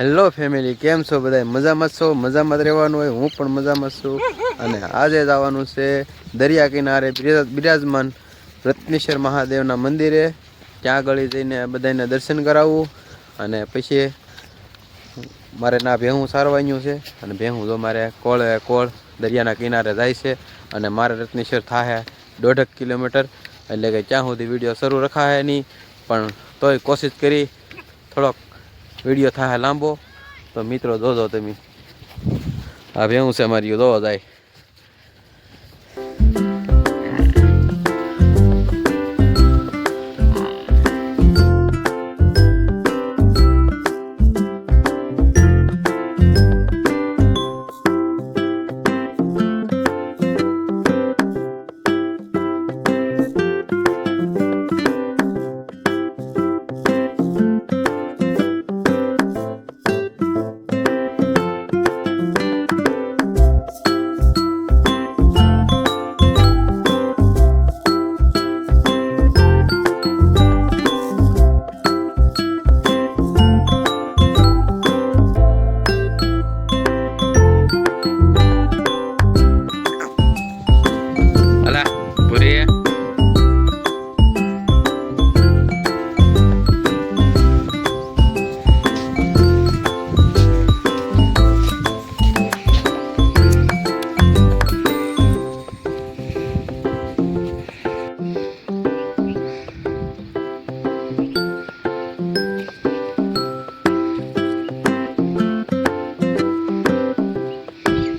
Hello family, કેમ છો બધા મજામાં છો? મજામાં રહેવાનું હોય? હું પણ મજામાં છું. અને આજે જવાનું છે દરિયા કિનારે બિરા- બિરાજમાન રત્નેશ્વર મહાદેવના મંદિરે. ત્યાં આગળ જઈને બધાને દર્શન કરાવવું અને પછી મારે ના ભેહું સારવાયું છે. અને ભેહું જો મારે કોળ કોળ દરિયાના કિનારે જાય છે અને મારે રત્નેશ્વર થાય દોઢક કિલોમીટર. એટલે કે ત્યાં સુધી વીડિયો શરૂ રખાય નહીં. પણ તોય કોશિશ કરી થોડોક વીડિયો થાય લાંબો. તો મિત્રો જોજો તમે. આ ભેવું છે મારી જોવો જાય.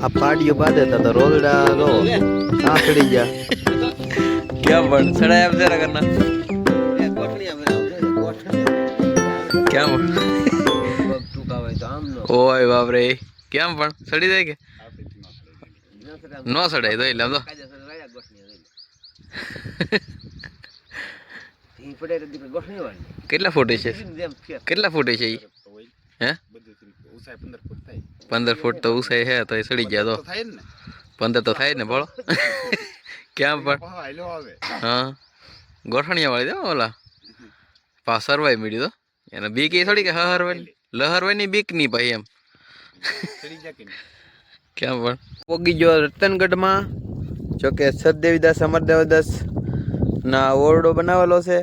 આ પાડીઓ બાંધે તા રોલડા લો આ ચડી ગયા. ક્યાં પણ સડાય આપ જરા કરના પણ ઓય બાપરે કેમ પણ સડી જાય કે? નો સડાય તો એટલે તો. કેટલા ફૂટ છે? કેટલા ફૂટ છે હે? પંદર ફૂટ તો ઉસાઈ હે તો એ સડી ગયા તો. પંદર તો થાય ને. બોલો. ક્યાં પણ. હા. ગોઠણિયા વાળી દે ઓલા. પા સરવાઈ મીડી તો. એને બીક એ થોડી કે હરવાની લહરવાની બીક નહીં ભાઈ એમ. ક્યાં પણ. પોગી ગયો રતનગઢમાં. જોકે સદદેવીદાસ અમરદેવદાસ ના ઓરડો બનાવેલો છે.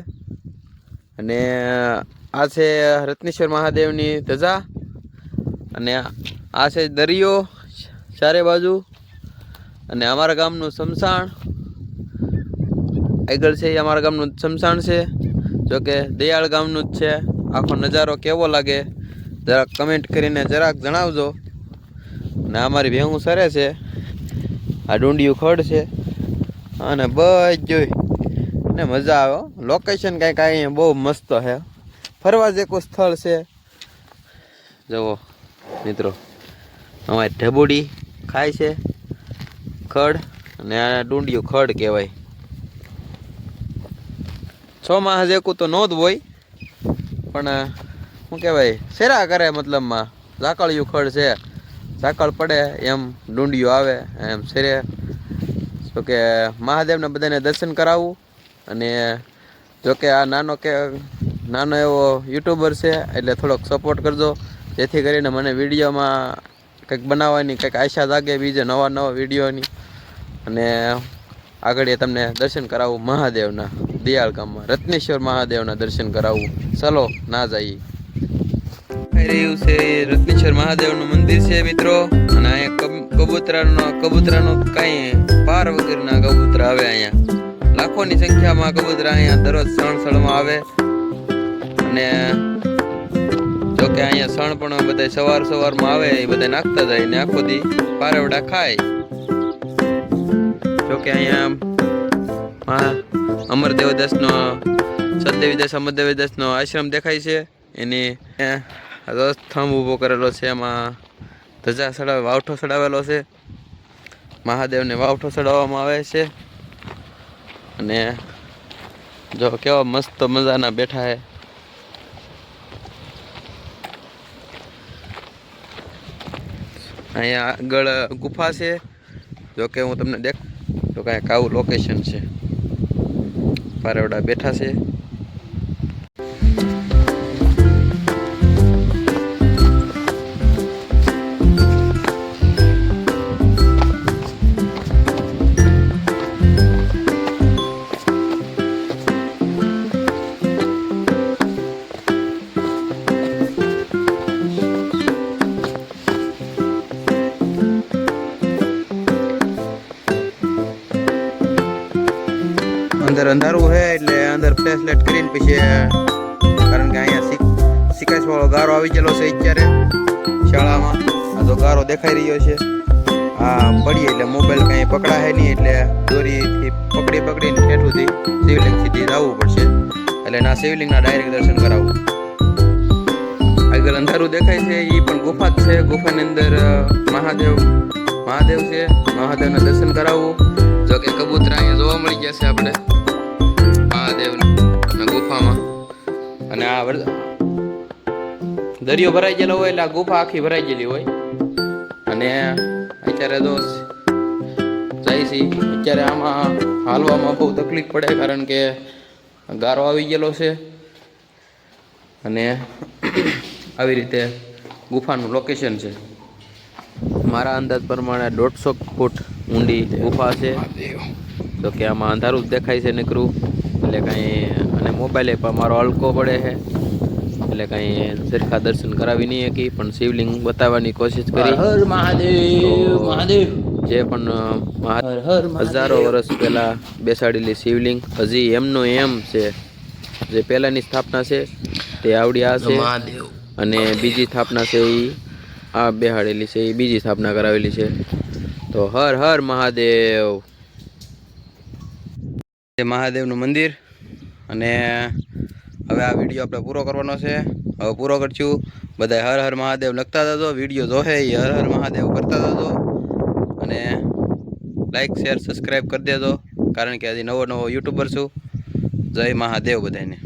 અને આ છે રત્નેશ્વર મહાદેવની ધજા. અને આ છે દરિયો, ચારે બાજુ અને અમારા ગામનું સમસાણ આગળ છે એ અમારા ગામનું સમસાણ છે. જોકે દયાળ ગામનું જ છે. આખો નજારો કેવો લાગે જરાક કમેન્ટ કરીને જરાક જણાવજો. અને અમારી ભેહું સરે છે. આ ડુંડિયું ખડ છે. અને બધું ને મજા આવે લોકેશન કાંઈક અહીંયા બહુ મસ્ત છે. ફરવા જેવું સ્થળ છે. જુઓ મિત્રો. અમારી ઢબુડી ખાય છે, ખડ અને આ ડુંડિયું ખડ કહેવાય. છ માસ જેકું તો નો જ હોય, પણ શું કહેવાય, શેરા કરે મતલબમાં. ઝાકળિયું ખડ છે, ઝાકળ પડે, એમ ડુંડિયું આવે, એમ શેરે. તો કે, મહાદેવને બધાને દર્શન કરાવવું અને જોકે આ નાનો કે, નાનો એવો યુટ્યુબર છે, એટલે થોડોક સપોર્ટ કરજો, જેથી કરીને મને વિડીયોમાં કંઈક બનાવવાની, કંઈક આશા જાગે બીજે નવા નવા વિડીયોની. અને આગળ એ તમને દર્શન કરાવવું મહાદેવના દિયાળ ગામમાં રત્નેશ્વર મહાદેવના દર્શન કરાવવું ચલો, ના જઈએ. રહ્યું છે રત્નેશ્વર મહાદેવનું મંદિર છે મિત્રો. અને અહીંયા કબ- કબૂતરાનો કબૂતરાનો કાંઈ પાર વગરના કબૂતરા આવે અહીંયા. લાખોની સંખ્યામાં કબૂતરા અહીંયા દરરોજ સણસણમાં આવે. અને જોકે અહીંયા સણ પણ બધા સવાર સવારમાં આવે, એ બધા નાખતા જાય ને આખો દી પારવડા ખાય. જોકે અહીંયા આ અમરદેવદાસનો સદદેવીદાસ અમરદેવદાસનો આશ્રમ દેખાય છે. એની આ ઊભો કરેલો છે, એમાં ધજા સડાવે વાવઠો ચડાવેલો છે. મહાદેવને વાવઠો ચડાવવામાં આવે છે. અને જો કેવા મસ્ત મજાના બેઠા છે. અહીંયા આગળ ગુફા છે. જો કે હું તમને દેખ તો કાંઈક આવું લોકેશન છે. પારેવડા બેઠા છે. અંદર અંધારું છે એટલે અંદર ફ્લેશ લાઇટ કરીને પછી કારણ કે અહીંયા શીખ શિકાસ વાળો ગારો આવી ગયેલો છે અત્યારે શાળામાં. આ તો ગારો દેખાઈ રહ્યો છે. આ પડીએ એટલે મોબાઈલ કાંઈ પકડાય નહીં એટલે દોરીથી પકડી પકડીને ઠેઠુંથી શિવલિંગ સીધી જવું પડશે. એટલે ના શિવલિંગના ડાયરેક્ટ દર્શન કરાવવું આગળ અંધારું દેખાય છે એ પણ ગુફા જ છે. ગુફાની અંદર મહાદેવ મહાદેવ છે. મહાદેવના દર્શન કરાવવું જો કે કબૂતરા અહીંયા જોવા મળી ગયા છે આપણે. આ દરિયો ભરાઈ ગયેલો હોય એટલે આ ગુફા આખી ભરાઈ ગયેલી હોય. અને અત્યારે તો જાય છે. અત્યારે આમાં હાલવામાં બહુ તકલીફ પડે કારણ કે ગારો આવી ગયેલો છે. અને આવી રીતે ગુફાનું લોકેશન છે. મારા અંદાજ પ્રમાણે દોઢસો ફૂટ ઊંડી ગુફા છે. તો કે આમાં અંધારું જ દેખાય છે નીકળું એટલે કાંઈ મોબાઈલે પણ મારો હલકો પડે છે. એટલે કાંઈ સરખા દર્શન કરાવી નહીં શકી પણ શિવલિંગ બતાવવાની કોશિશ કરી. હર મહાદેવ મહાદેવ. જે પણ હજારો વર્ષ પહેલા બેસાડેલી શિવલિંગ હજી એમનો એમ છે. જે પહેલાની સ્થાપના છે તે આવડી આ છે. અને બીજી સ્થાપના છે એ આ બેહાડેલી છે એ બીજી સ્થાપના કરાવેલી છે. તો હર હર મહાદેવ. મહાદેવનું મંદિર. અને હવે આ વીડિયો આપણે પૂરો કરવાનો છે. હવે પૂરો કરશું. બધા હર હર મહાદેવ લખતા જજો, વીડિયો જોહે એ હર હર મહાદેવ કરતા જજો. અને લાઈક શેર સબસ્ક્રાઈબ કરી દેજો. કારણ કે હજી નવો નવો યુટ્યુબર છું. જય મહાદેવ બધાને